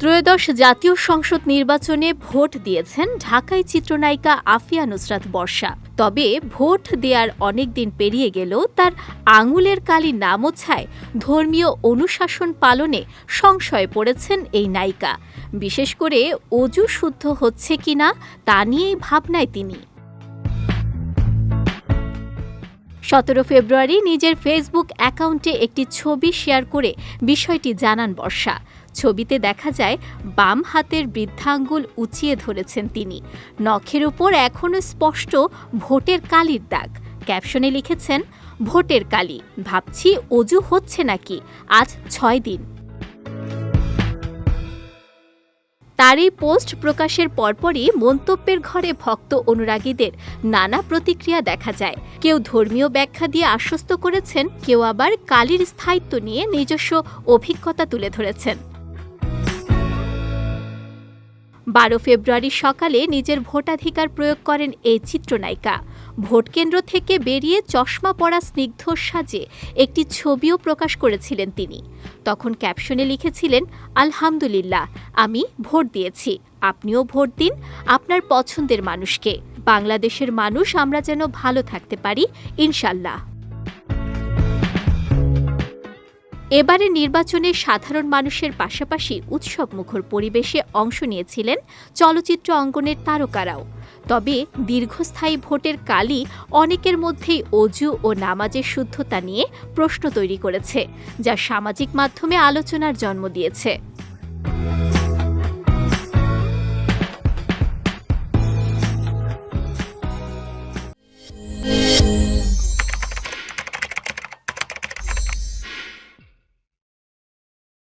ত্রয়োদশ জাতীয় সংসদ নির্বাচনে ভোট দিয়েছেন ঢাকাই চিত্রনায়িকা আফিয়া নুসরাত বর্ষা। তবে ভোট দেওয়ার অনেক দিন পেরিয়ে গেলেও তার আঙুলের কালি না মোছায় ধর্মীয় অনুশাসন পালনে সংশয়ে পড়েছেন এই নায়িকা। বিশেষ করে অজু শুদ্ধ হচ্ছে কিনা তা নিয়েই ভাবনায় তিনি। সতেরো ফেব্রুয়ারি নিজের ফেসবুক অ্যাকাউন্টে একটি ছবি শেয়ার করে বিষয়টি জানান বর্ষা। ছবিতে দেখা যায়, বাম হাতের বৃদ্ধাঙ্গুল উঁচিয়ে ধরেছেন তিনি। নখের উপর এখনও স্পষ্ট ভোটের কালির দাগ। ক্যাপশনে লিখেছেন, ভোটের কালি। ভাবছি অজু হচ্ছে নাকি? আজ ছয় দিন। তার এই পোস্ট প্রকাশের পরপরই মন্তব্যের ঘরে ভক্ত অনুরাগীদের নানা প্রতিক্রিয়া দেখা যায়। কেউ ধর্মীয় ব্যাখ্যা দিয়ে আশ্বস্ত করেছেন, কেউ আবার কালির স্থায়িত্ব নিয়ে নিজস্ব অভিজ্ঞতা তুলে ধরেছেন। বারো ফেব্রুয়ারি সকালে নিজের ভোটাধিকার প্রয়োগ করেন এই চিত্রনায়িকা। ভোটকেন্দ্র থেকে বেরিয়ে চশমা পরা স্নিগ্ধ সাজে একটি ছবিও প্রকাশ করেছিলেন তিনি। তখন ক্যাপশনে লিখেছিলেন, আলহামদুলিল্লাহ, আমি ভোট দিয়েছি। আপনিও ভোট দিন, আপনার পছন্দের মানুষকে। বাংলাদেশের মানুষ আমরা যেন ভালো থাকতে পারি, ইনশাল্লাহ। এবারে নির্বাচনে সাধারণ মানুষের পাশাপাশি উৎসবমুখর পরিবেশে অংশ নিয়েছিলেন চলচ্চিত্র অঙ্গনের তারকারাও। তবে দীর্ঘস্থায়ী ভোটের কালই অনেকের মধ্যেই অজু ও নামাজের শুদ্ধতা নিয়ে প্রশ্ন তৈরি করেছে, যা সামাজিক মাধ্যমে আলোচনার জন্ম দিয়েছে।